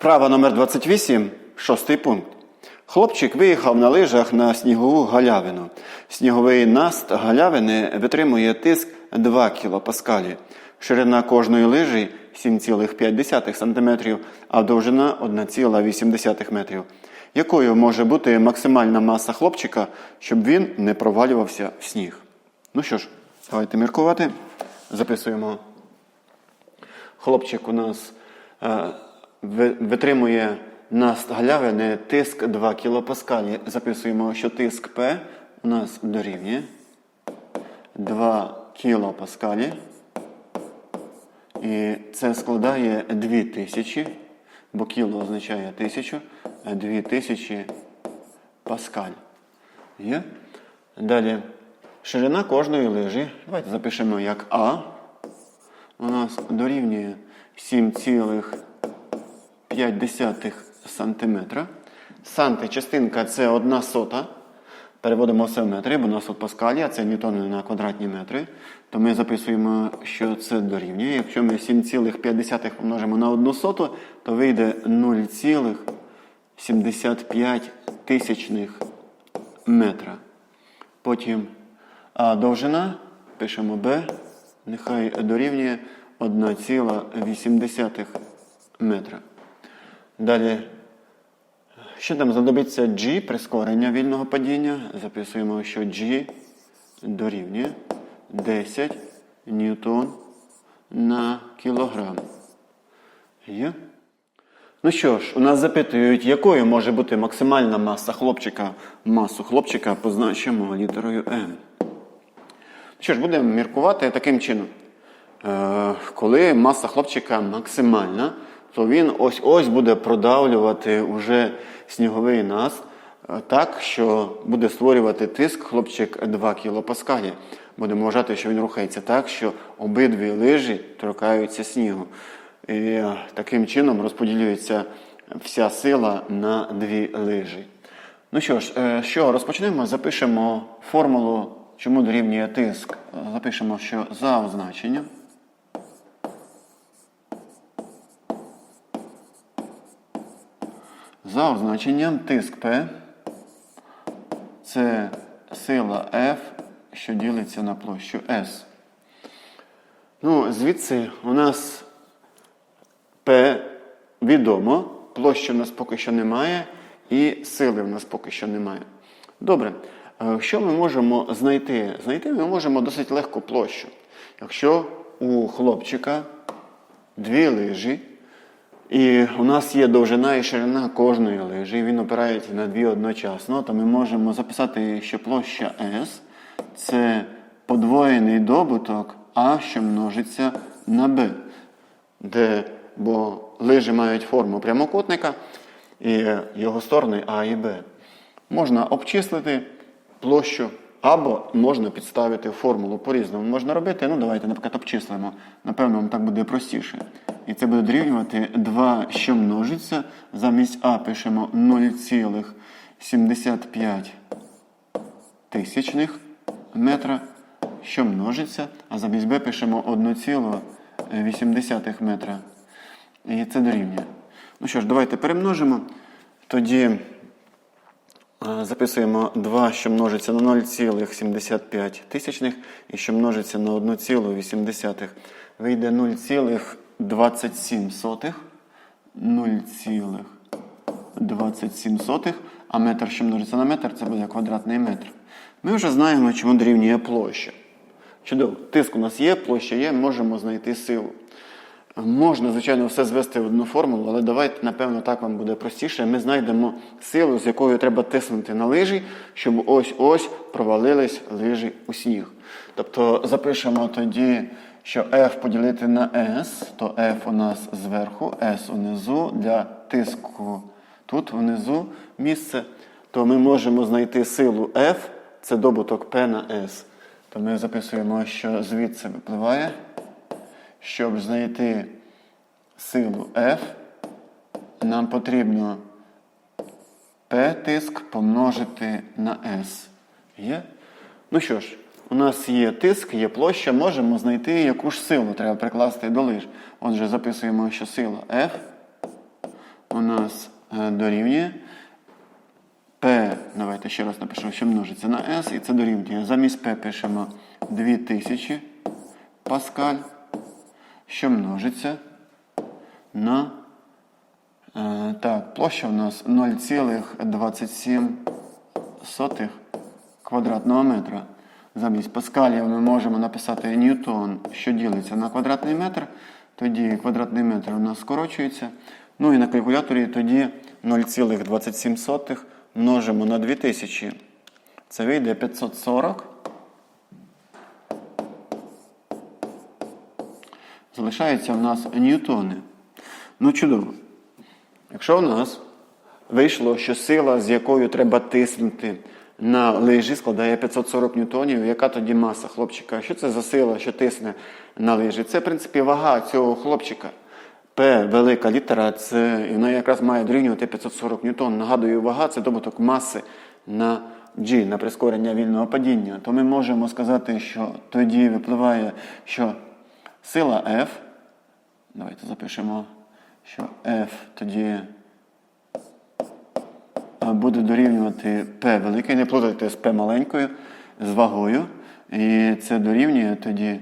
Вправа номер 28, шостий пункт. Хлопчик виїхав на лижах на снігову галявину. Сніговий наст галявини витримує тиск 2 кПа. Ширина кожної лижі 7,5 см, а довжина 1,8 метрів. Якою може бути максимальна маса хлопчика, щоб він не провалювався в сніг? Ну що ж, давайте міркувати. Записуємо. Хлопчик у нас е, витримує на галявини тиск 2 кПа. Записуємо, що тиск П у нас дорівнює 2 кПа. І це складає 2000, бо кіло означає 1000, 2000 паскаль. Є? Далі. Ширина кожної лижі. Давайте запишемо як А. У нас дорівнює 7,5 сантиметра. Санти частинка це одна сота. Переводимо все в метри, бо у нас тут паскалі, а це ньютони на квадратні метри. То ми записуємо, що це дорівнює. Якщо ми 7,5 помножимо на одну соту, то вийде 0,75 тисячних метра. Потім а довжина пишемо B, нехай дорівнює 1,8 метра. Далі, що там знадобиться G, прискорення вільного падіння. Записуємо, що G дорівнює 10 ньютон на кілограм. Є? Ну що ж, у нас запитують, якою може бути максимальна маса хлопчика. Масу хлопчика позначимо літерою М. Що ж, будемо міркувати таким чином. Е, коли маса хлопчика максимальна, то він ось-ось буде продавлювати уже сніговий наст е, так, що буде створювати тиск хлопчик 2 кПа. Будемо вважати, що він рухається так, що обидві лижі торкаються снігу. І е, таким чином розподілюється вся сила на дві лижі. Ну що ж, е, чого розпочнемо? Запишемо формулу, чому дорівнює тиск. Запишемо, що за означенням. За означенням тиск P це сила F, що ділиться на площу S. Ну, звідси у нас P відомо, площі в нас поки що немає, і сили в нас поки що немає. Добре, е, що ми можемо знайти? Знайти ми можемо досить легко площу. Якщо у хлопчика дві лижі, і у нас є довжина і ширина кожної лижі, він опирається на дві одночасно, то ми можемо записати, що площа S це подвоєний добуток А, що множиться на B, де, бо лижі мають форму прямокутника і його сторони А і Б. Можна обчислити площу або можна підставити формулу по-різному. Можна робити, ну давайте, наприклад, обчислимо. Напевно, вам так буде простіше. І це буде дорівнювати 2, що множиться. Замість А пишемо 0,75 тисячних метра, що множиться, а замість Б пишемо 1,8 метра. І це дорівнює. Ну що ж, давайте перемножимо. Тоді е, записуємо 2, що множиться на 0,75 тисячних і що множиться на 1,8. Вийде 0,27. 0,27, а метр, що множиться на метр, це буде квадратний метр. Ми вже знаємо, чому дорівнює площа. Чудово, тиск у нас є, площа є, можемо знайти силу. Можна, звичайно, все звести в одну формулу, але давайте, напевно, так вам буде простіше. Ми знайдемо силу, з якою треба тиснути на лижі, щоб ось-ось провалились лижі у сніг. Тобто запишемо тоді, що F поділити на S, то F у нас зверху, S унизу для тиску тут внизу місце, то ми можемо знайти силу F, це добуток P на S. То ми записуємо, що звідси випливає. Щоб знайти силу F, нам потрібно P тиск помножити на S. Є? Ну що ж, у нас є тиск, є площа, можемо знайти, яку ж силу треба прикласти до лиж. Отже, записуємо, що сила F у нас е, дорівнює P, давайте ще раз напишу, що множиться на S, і це дорівнює. Замість P пишемо 2000 паскаль, що множиться на е, так, площа у нас 0,27 квадратного метра. Замість паскалів ми можемо написати ньютон, що ділиться на квадратний метр. Тоді квадратний метр у нас скорочується. Ну і на калькуляторі тоді 0,27 множимо на 2000. Це вийде 540. Залишаються в нас ньютони. Ну, чудово. Якщо у нас вийшло, що сила, з якою треба тиснути на лижі, складає 540 ньютонів, яка тоді маса хлопчика? Що це за сила, що тисне на лижі? Це, в принципі, вага цього хлопчика. П велика літера, це вона якраз має дорівнювати 540 ньютон. Нагадую, вага це добуток маси на G, на прискорення вільного падіння. То ми можемо сказати, що тоді випливає, що сила F, давайте запишемо, що F тоді буде дорівнювати P великий, не плутайте з P маленькою, з вагою. І це дорівнює тоді,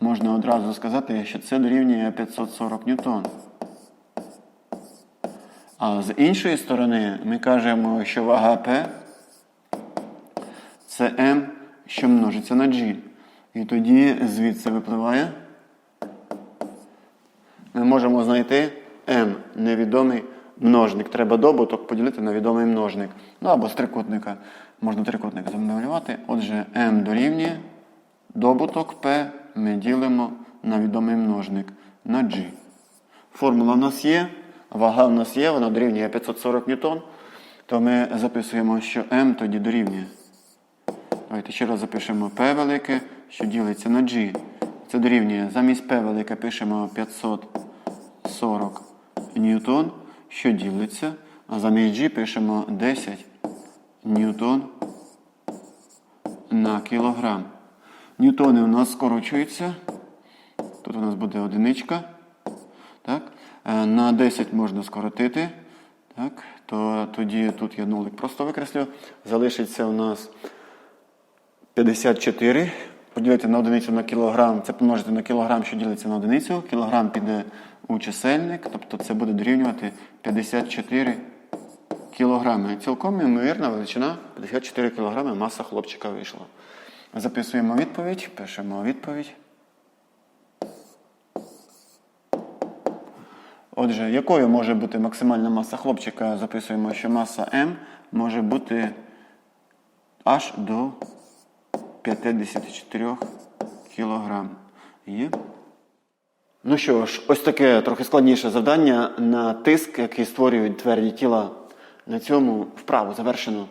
можна одразу сказати, що це дорівнює 540 ньютон. А з іншої сторони ми кажемо, що вага P це M, що множиться на G. І тоді звідси випливає. Ми можемо знайти m невідомий множник. Треба добуток поділити на відомий множник. Ну або з трикутника. Можна трикутник замалювати. Отже, m дорівнює добуток p ми ділимо на відомий множник на g. Формула в нас є, вага в нас є, вона дорівнює 540 ньютон. То ми записуємо, що m тоді дорівнює. Давайте ще раз запишемо P велике, що ділиться на G. Це дорівнює. Замість P велике пишемо 540 ньютон, що ділиться. А замість G пишемо 10 ньютон на кілограм. Ньютони у нас скорочуються. Тут у нас буде одиничка. Так? Е, На 10 можна скоротити. Так? То тоді тут я нулик просто викреслю. Залишиться у нас 54. Поділити на одиницю на кілограм, це помножити на кілограм, що ділиться на одиницю. Кілограм піде у чисельник, тобто це буде дорівнювати 54 кілограми. Цілком ймовірна величина 54 кілограми маса хлопчика вийшла. Записуємо відповідь, пишемо відповідь. Отже, якою може бути максимальна маса хлопчика? Записуємо, що маса М може бути аж до 54 кілограм. Є. Ну що ж, ось таке трохи складніше завдання на тиск, який створюють тверді тіла. На цьому вправу завершено.